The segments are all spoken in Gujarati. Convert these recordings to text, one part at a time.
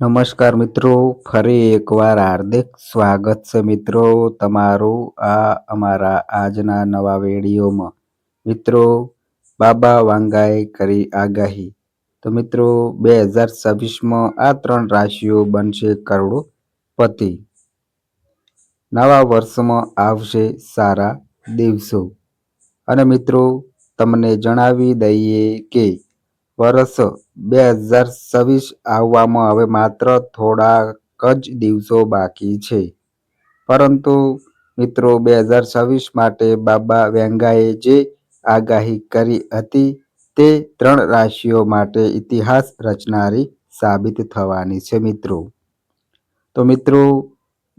નમસ્કાર મિત્રો, ફરી એકવાર હાર્દિક સ્વાગત છે મિત્રો તમારું આ અમારા આજના નવા વિડીયોમાં. મિત્રો, બાબા વાંગાએ કરી આગાહી. તો મિત્રો બે હજાર છવ્વીસમાં આ ત્રણ રાશિઓ બનશે કરોડોપતિ નવા વર્ષમાં આવશે સારા દિવસો. અને મિત્રો, તમને જણાવી દઈએ કે વર્ષ બે હજાર છવ્વીસ આવવામાં હવે માત્ર થોડાક જ દિવસો બાકી છે. પરંતુ મિત્રો, બે હજાર છવ્વીસ માટે બાબા વેંગાએ જે આગાહી કરી હતી તે ત્રણ રાશિઓ માટે ઇતિહાસ રચનારી સાબિત થવાની છે મિત્રો. તો મિત્રો,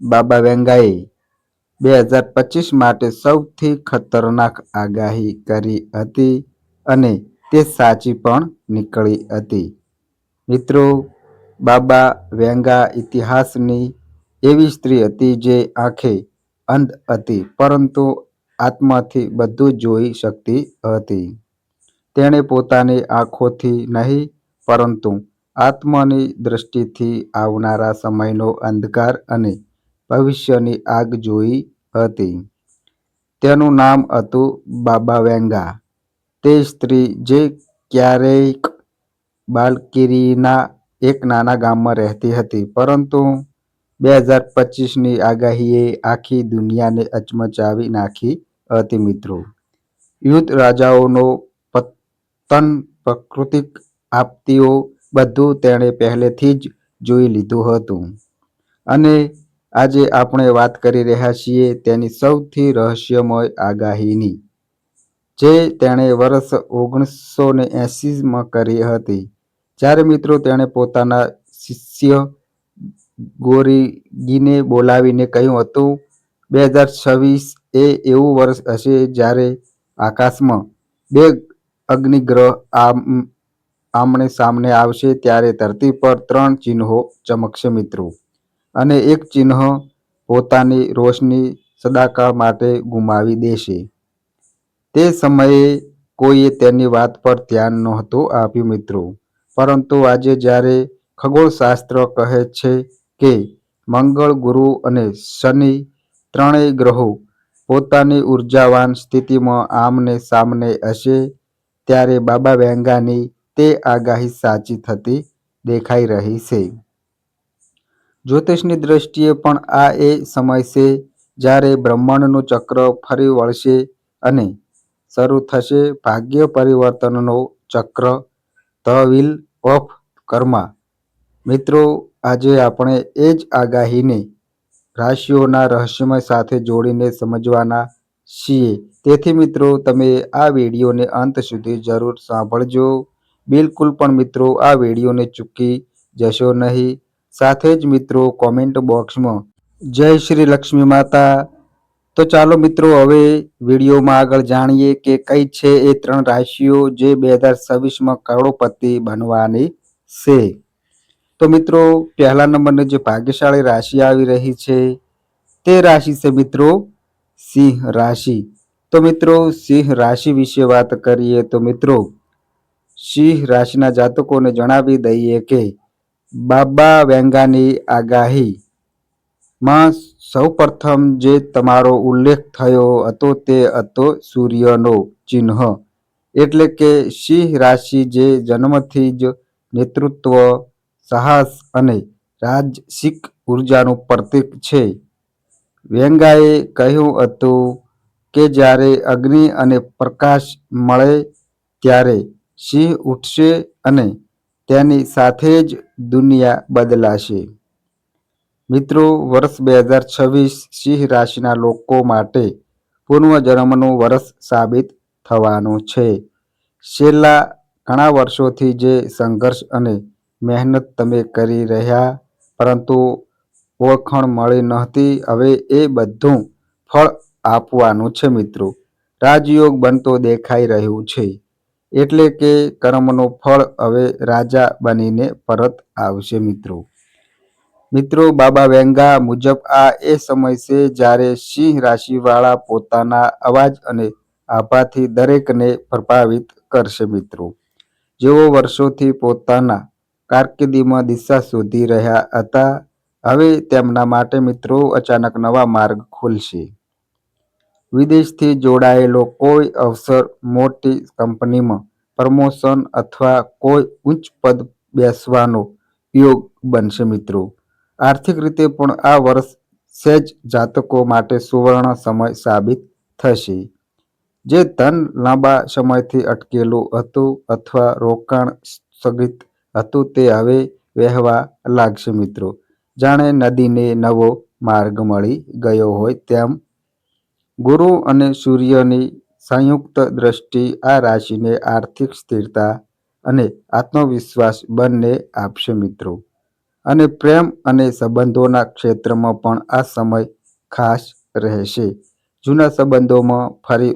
બાબા વેંગાએ બે હજાર પચીસ માટે સૌથી ખતરનાક આગાહી કરી હતી અને તે સાચી પણ નીકળી હતી. મિત્રો, બાબા વેંગા ઇતિહાસની એવી સ્ત્રી હતી જે આંખે અંધ હતી, પરંતુ આત્માથી બધું જોઈ શકતી હતી. તેણે પોતાની આંખોથી નહીં, પરંતુ આત્માની દ્રષ્ટિથી આવનારા સમયનો અંધકાર અને ભવિષ્યની આગ જોઈ હતી. તેનું નામ હતું બાબા વેંગા. તે સ્ત્રી જે ક્યારેક બાલકીરીના એક નાના ગામમાં રહેતી હતી. પરંતુ બે હજાર પચીસની આગાહીએ આખી દુનિયાને અચમચાવી નાખી હતી મિત્રો. યુદ્ધ રાજાઓનો પતન, પ્રાકૃતિક આપત્તિઓ બધું તેણે પહેલેથી જ જોઈ લીધું હતું. અને આજે આપણે વાત કરી રહ્યા છીએ તેની સૌથી રહસ્યમય આગાહીની. જે તેણે વર્ષ ઓગણીસો ને એંસીમાં કરી હતી. જ્યારે મિત્રો તેણે પોતાના શિષ્ય ગોરીગીને બોલાવીને કહ્યું હતું, બે હજાર છવ્વીસ એ એવું વર્ષ હશે જ્યારે આકાશમાં બે અગ્નિગ્રહ આમ આમણે સામને આવશે ત્યારે ધરતી પર ત્રણ ચિહ્નો ચમકશે મિત્રો. અને એક ચિહ્ન પોતાની રોશની સદાકાળ માટે ગુમાવી દેશે. તે સમયે કોઈએ તેની વાત પર ધ્યાન નહોતું આપ્યું મિત્રો. પરંતુ આજે જ્યારે ખગોળશાસ્ત્ર કહે છે કે મંગળ ગુરુ અને શનિ ત્રણેય ગ્રહો પોતાની ઉર્જાવાન સ્થિતિમાં આમને સામને હશે, ત્યારે બાબા વેંગાની તે આગાહી સાચી થતી દેખાઈ રહી છે. જ્યોતિષની દ્રષ્ટિએ પણ આ એ સમય છે જ્યારે બ્રહ્માંડનું ચક્ર ફરી વળશે અને શરૂ થશે. ભાગ્ય પરિવર્તનનો ચક્ર, ધ વ્હીલ ઓફ કર્મા. મિત્રો, આજે આપણે એ જ આગાહીને રાશિઓના રહસ્યમય સાથે જોડીને સમજવાના છીએ. તેથી મિત્રો, તમે આ વિડીયોને અંત સુધી જરૂર સાંભળજો. બિલકુલ પણ મિત્રો, આ વિડીયોને ચૂકી જશો નહીં. સાથે જ મિત્રો, કોમેન્ટ બોક્સમાં જય શ્રી લક્ષ્મી માતા. તો ચાલો મિત્રો, હવે વિડીયોમાં આગળ જાણીએ કે કઈ છે એ ત્રણ રાશિઓ જે બે હજાર છવ્વીસમાં કરોડોપતિ બનવાની છે. તો મિત્રો, પહેલા નંબરની જે ભાગ્યશાળી રાશિ આવી રહી છે, તે રાશિ છે મિત્રો સિંહ રાશિ. તો મિત્રો, સિંહ રાશિ વિશે વાત કરીએ તો મિત્રો, સિંહ રાશિના જાતકોને જણાવી દઈએ કે બાબા વેંગાની આગાહી માં સૌપ્રથમ જે તમારો ઉલ્લેખ થયો હતો તે હતો સૂર્યનો ચિહ્ન. એટલે કે સિંહ રાશિ જે જન્મથી જ નેતૃત્વ, સાહસ અને રાજસિક ઉર્જાનું પ્રતીક છે. વેંગાએ કહ્યું હતું કે જ્યારે અગ્નિ અને પ્રકાશ મળે ત્યારે સિંહ ઉઠશે અને તેની સાથે જ દુનિયા બદલાશે. મિત્રો, વર્ષ બે હજાર છવ્વીસ સિંહ રાશિના લોકો માટે પૂર્વજન્મનું વર્ષ સાબિત થવાનું છે. છેલ્લા ઘણા વર્ષોથી જે સંઘર્ષ અને મહેનત તમે કરી રહ્યા, પરંતુ ઓળખાણ મળી નહોતી, હવે એ બધું ફળ આપવાનું છે મિત્રો. રાજયોગ બનતો દેખાઈ રહ્યું છે. એટલે કે કર્મનું ફળ હવે રાજા બનીને પરત આવશે મિત્રો. મિત્રો, બાબા વેંગા મુજબ આ એ સમય છે જ્યારે સિંહ રાશિવાળા પોતાના અવાજ અને આભાથી દરેકને પ્રભાવિત કરશે મિત્રો. જેઓ વર્ષોથી પોતાના કારકિર્દીમાં દિશા શોધી રહ્યા હતા, હવે તેમના માટે મિત્રો અચાનક નવા માર્ગ ખુલશે. વિદેશથી જોડાયેલો કોઈ અવસર મોટી કંપનીમાં પ્રમોશન અથવા કોઈ ઉચ્ચ પદ બેસવાનો યોગ બનશે મિત્રો. આર્થિક રીતે પણ આ વર્ષ સહેજ જાતકો માટે સુવર્ણ સમય સાબિત થશે. જે ધન લાંબા સમયથી અટકેલું હતું અથવા રોકાણ સ્થગિત હતું તે હવે વહેવા લાગશે મિત્રો. જાણે નદીને નવો માર્ગ મળી ગયો હોય તેમ. ગુરુ અને સૂર્યની સંયુક્ત દ્રષ્ટિ આ રાશિને આર્થિક સ્થિરતા અને આત્મવિશ્વાસ બંને આપશે મિત્રો. અને પ્રેમ અને સંબંધોના ક્ષેત્રમાં પણ આ સમય ખાસ રહેશે. જૂના સંબંધોમાં ફરી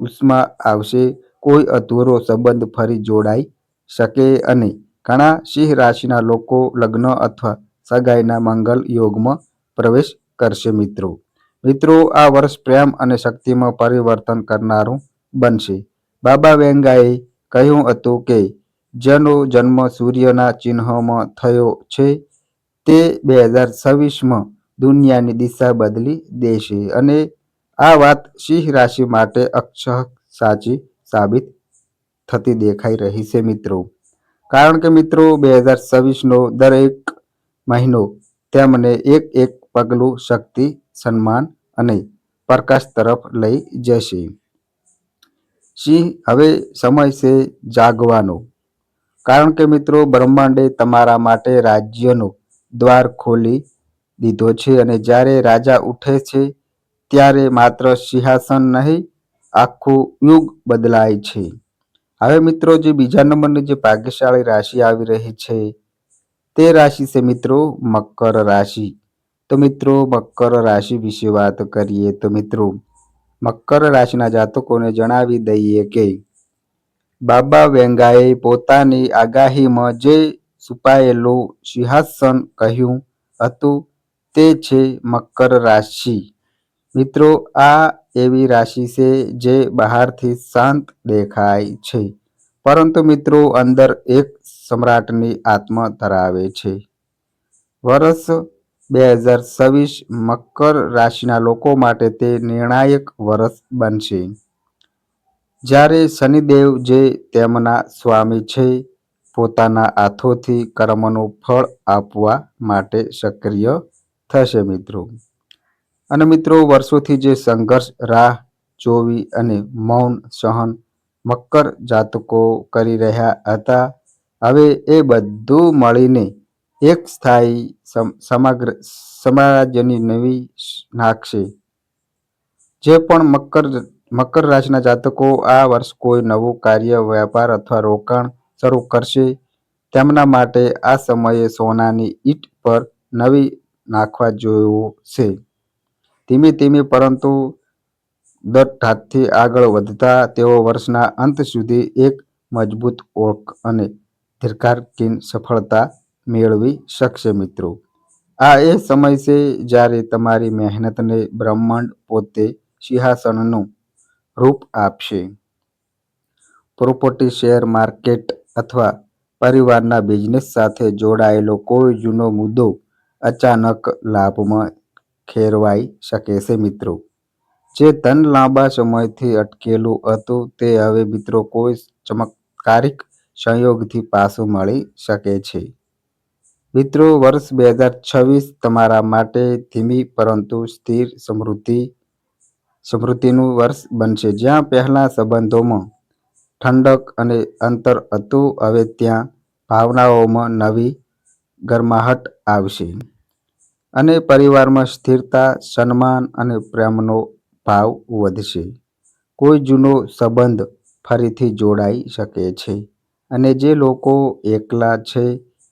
ઉષ્મા આવશે, કોઈ અધૂરો સંબંધ ફરી જોડાઈ શકે અને ઘણા સિંહ રાશિના લોકો લગ્ન અથવા સગાઈના મંગલ યોગમાં પ્રવેશ કરશે મિત્રો. મિત્રો, આ વર્ષ પ્રેમ અને શક્તિમાં પરિવર્તન કરનારું બનશે. બાબા વેંગાએ કહ્યું હતું કે જેનો જન્મ સૂર્યના ચિહ્નમાં થયો છે, તે બે હજાર છવ્વીસમાં દુનિયાની દિશા બદલી દેશે અને આ વાત સિંહ રાશિ માટે અક્ષ સાચી સાબિત થતી દેખાઈ રહી છે મિત્રો. કારણ કે મિત્રો બે હજાર છવ્વીસનો દરેક મહિનો તેમને એક એક પગલું શક્તિ, સન્માન અને પ્રકાશ તરફ લઈ જશે. સિંહ, હવે સમય છે જાગવાનો. કારણ કે મિત્રો, બ્રહ્માંડે તમારા માટે રાજ્યનો દ્વાર ખોલી દીધો છે અને જ્યારે રાજા ઉઠે છે, ત્યારે માત્ર સિંહાસન નહીં, આખું યુગ બદલાય છે. હવે મિત્રો, જે બીજા નંબરની જે ભાગ્યશાળી રાશિ આવી રહી છે, તે રાશિ છે મિત્રો, મકર રાશિ. તો મિત્રો, મકર રાશિ વિશે વાત કરીએ તો મિત્રો, મકર રાશિના જાતકોને જણાવી દઈએ કે બાબા વેંગાએ પોતાની આગાહીમાં જે છુપાયેલું સિંહાસન કહ્યું હતું તે છે મકર રાશિ. મિત્રો, આ એવી રાશિ છે જે બહારથી શાંત દેખાય છે, પરંતુ મિત્રો, અંદર એક સમ્રાટની આત્મા ધરાવે છે. વર્ષ બે હજાર છવ્વીસ મકર રાશિના લોકો માટે તે નિર્ણાયક વર્ષ બનશે. જ્યારે શનિદેવ જે તેમના સ્વામી છે, પોતાના હાથોથી કર્મનું ફળ આપવા માટે સક્રિય થશે મિત્રો. અને મિત્રો, વર્ષોથી જે સંઘર્ષ, રાહ જોવી અને મૌન સહન મકર જાતકો કરી રહ્યા હતા, હવે એ બધું મળીને એક સ્થાયી સમગ્ર સામ્રાજ્યની નવી નાખશે જે પણ મકર મકર રાશિના જાતકો આ વર્ષ કોઈ નવું કાર્ય, વ્યાપાર અથવા રોકાણ શરૂ કરશે. તેમના માટે આ સમયે સોનાની ઈંટ પર નવી નાખવા જેવું છે ધીમે ધીમે પરંતુ દઢાતથી આગળ વધતા તેઓ વર્ષના અંત સુધી એક મજબૂત ઓળખ અને દીર્ઘકાલીન સફળતા મેળવી શકશે મિત્રો. આ એ સમય છે જ્યારે તમારી મહેનતને બ્રહ્માંડ પોતે સિંહાસનનું રૂપ આપશે. પ્રોપર્ટી શેર માર્કેટ અથવા પરિવારના બિઝનેસ સાથે જોડાયેલો કોઈ જૂનો મુદ્દો અચાનક લાભમાં ખેરવાઈ શકે છે મિત્રો. જે ધન લાંબા સમયથી અટકેલું હતું તે હવે મિત્રો કોઈ ચમત્કારિક સંયોગથી પાછું મળી શકે છે. મિત્રો, વર્ષ બે હજાર છવ્વીસ તમારા માટે ધીમી પરંતુ સ્થિર સમૃદ્ધિ સમૃદ્ધિનું વર્ષ બનશે. જ્યાં પહેલાં સંબંધોમાં ઠંડક અને અંતર હતું, હવે ત્યાં ભાવનાઓમાં નવી ગરમાહટ આવશે. અને પરિવારમાં સ્થિરતા, સન્માન અને પ્રેમનો ભાવ વધશે. કોઈ જૂનો સંબંધ ફરીથી જોડાઈ શકે છે અને જે લોકો એકલા છે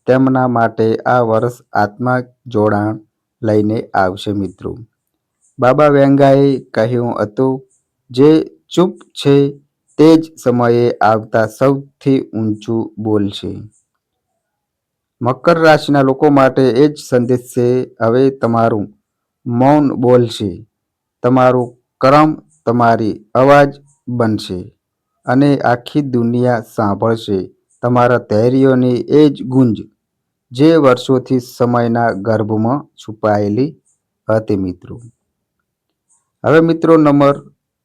તેમના માટે આ વર્ષ આત્મા જોડાણ લઈને આવશે મિત્રો. બાબા વેંગાએ કહ્યું હતું, જે ચૂપ છે તે જ સમયે આવતા સૌથી ઊંચું બોલશે મકર રાશિના લોકો માટે એ જ સંદેશ છે, હવે તમારું મૌન બોલશે તમારું કરમ તમારી અવાજ બનશે અને આખી દુનિયા સાંભળશે. તમારા ધૈર્યની એ જ ગુંજ જે વર્ષોથી સમયના ગર્ભમાં છુપાયેલી હતી મિત્રો. હવે મિત્રો નંબર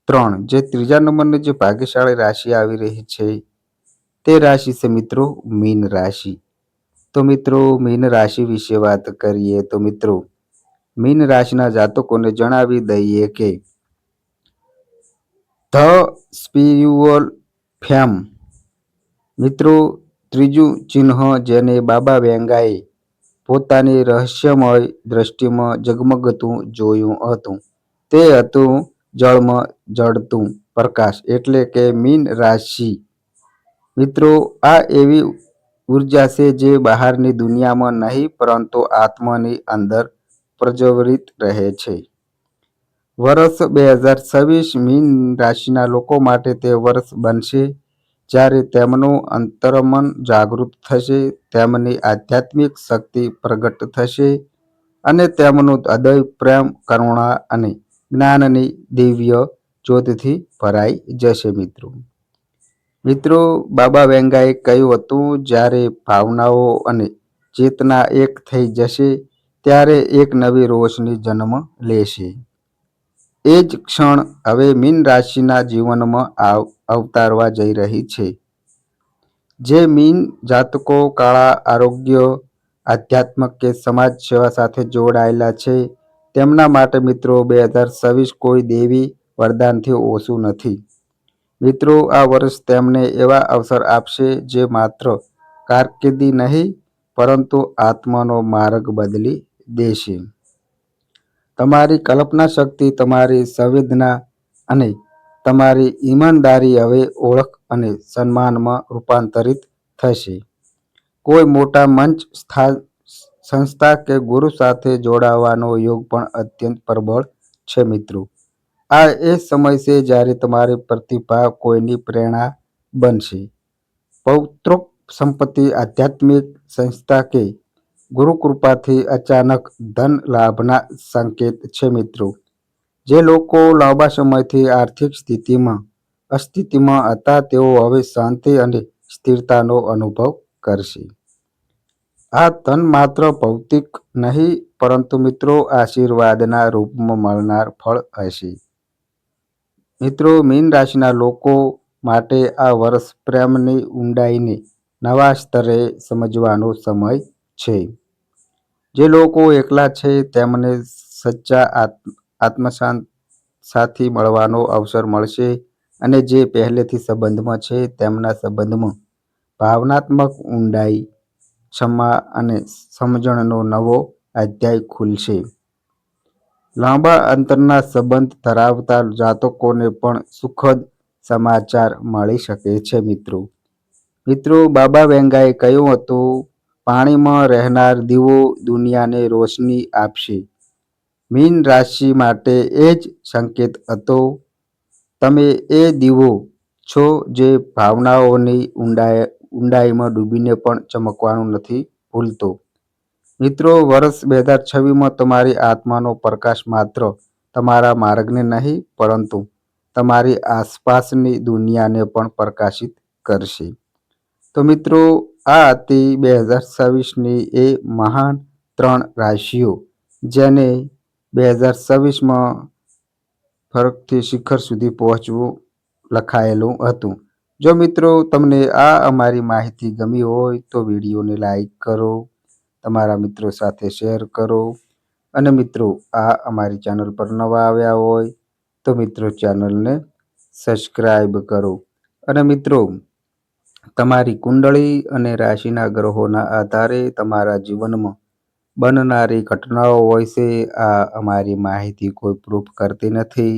ત્રણ, જે ત્રીજા નંબરની જે ભાગ્યશાળી રાશિ આવી રહી છે, તે રાશિ છે મિત્રો મીન રાશિ. તો મિત્રો મીન રાશિ વિશે વાત કરીએ તો મિત્રો મીન રાશિના જાતકોને જણાવી દઈએ કે ધ સ્પિરિચ્યુઅલ ફેમ. મિત્રો ત્રીજું ચિહ્ન જેને બાબા વેંગાએ પોતાની રહસ્યમય દ્રષ્ટિમાં ઝગમગતું જોયું હતું. તે હતું જળમાં, જળતું પ્રકાશ એટલે કે મીન રાશિ. મિત્રો, આ એવી ઊર્જા છે જે બહારની દુનિયામાં નહીં, પરંતુ આત્માની અંદર પ્રજ્વલિત રહે છે. વર્ષ બે હજાર છવ્વીસ મીન રાશિના લોકો માટે તે વર્ષ બનશે, જ્યારે તેમનું અંતરમન જાગૃત થશે, તેમની આધ્યાત્મિક શક્તિ પ્રગટ થશે અને તેમનું હૃદય પ્રેમ, કરુણા અને જ્ઞાનની દિવ્ય જ્યોતિથી ભરાઈ જશે મિત્રો. મિત્રો, બાબા વેંગાએ કહ્યું હતું, જ્યારે ભાવનાઓ અને ચેતના એક થઈ જશે, ત્યારે એક નવી રોશની જન્મ લેશે. એ જ ક્ષણ હવે મીન રાશિના જીવનમાં અવતારવા જઈ રહી છે. જે મીન જાતકો કાળા આરોગ્ય, આધ્યાત્મક કે સમાજ સેવા સાથે જોડાયેલા છે તેમના માટે મિત્રો બે હજાર છવ્વીસ કોઈ દેવી વરદાનથી ઓછું નથી. મિત્રો, આ વર્ષ તેમને એવા અવસર આપશે જે માત્ર કારકિર્દી નહીં, પરંતુ આત્માનો માર્ગ બદલી દેશે. તમારી કલ્પના શક્તિ, તમારી સંવેદના અને તમારી ઈમાનદારી હવે ઓળખ અને સન્માનમાં રૂપાંતરિત થશે. કોઈ મોટા મંચ સંસ્થા કે ગુરુ સાથે જોડાવાનો યોગ પણ અત્યંત પ્રબળ છે મિત્રો. આ એ સમય છે જ્યારે તમારી પ્રતિભા કોઈની પ્રેરણા બનશે. પૌત્રોક સંપત્તિ આધ્યાત્મિક સંસ્થા કે ગુરુકૃપાથી અચાનક ધન લાભના સંકેત છે મિત્રો. જે લોકો લાંબા સમયથી આર્થિક સ્થિતિમાં, અસ્થિતિમાં હતા, તેઓ હવે શાંતિ અને સ્થિરતાનો અનુભવ કરશે. આ ધન માત્ર ભૌતિક નહીં, પરંતુ મિત્રો આશીર્વાદના રૂપમાં મળનાર ફળ હશે. મિત્રો, મીન રાશિના લોકો માટે આ વર્ષ પ્રેમની ઊંડાઈને નવા સ્તરે સમજવાનો સમય છે. જે લોકો એકલા છે, તેમને સચ્ચા આત્મશાંત સાથી મળવાનો અવસર મળશે અને જે પહેલેથી સંબંધમાં છે, તેમના સંબંધમાં ભાવનાત્મક ઊંડાઈ ક્ષમા અને સમજણનો નવો અધ્યાય ખુલશે. લાંબા અંતરના સંબંધ ધરાવતા જાતકોને પણ સુખદ સમાચાર મળી શકે છે મિત્રો. મિત્રો, બાબા વેંગાએ કહ્યું હતું, પાણીમાં રહેનાર દીવો દુનિયાને રોશની આપશે. મીન રાશિ માટે એ જ સંકેત હતો, તમે એ દીવો છો જે ભાવનાઓની ઊંડાઈ ઊંડાઈમાં ડૂબીને પણ ચમકવાનું નથી ભૂલતો. મિત્રો, વર્ષ બે હજાર છવ્વીસમાં તમારી આત્માનો પ્રકાશ માત્ર તમારા માર્ગને નહીં, પરંતુ તમારી આસપાસની દુનિયાને પણ પ્રકાશિત કરશે. તો મિત્રો, આ હતી બે હજાર છવ્વીસની એ મહાન ત્રણ રાશિઓ, જેને બે હજાર છવ્વીસમાં ફરકથી શિખર સુધી પહોંચવું લખાયેલું હતું. જો મિત્રો તમને આ અમારી માહિતી ગમી હોય તો વિડીયોને લાઈક કરો, તમારા મિત્રો સાથે શેર કરો અને મિત્રો આ અમારી ચેનલ પર નવા આવ્યા હોય તો મિત્રો ચેનલને સબસ્ક્રાઈબ કરો. અને મિત્રો, તમારી કુંડળી અને રાશિના ગ્રહોના આધારે તમારા જીવનમાં બનનારી ઘટનાઓ હોય છે, આ અમારી માહિતી કોઈ પ્રૂફ કરતી નથી.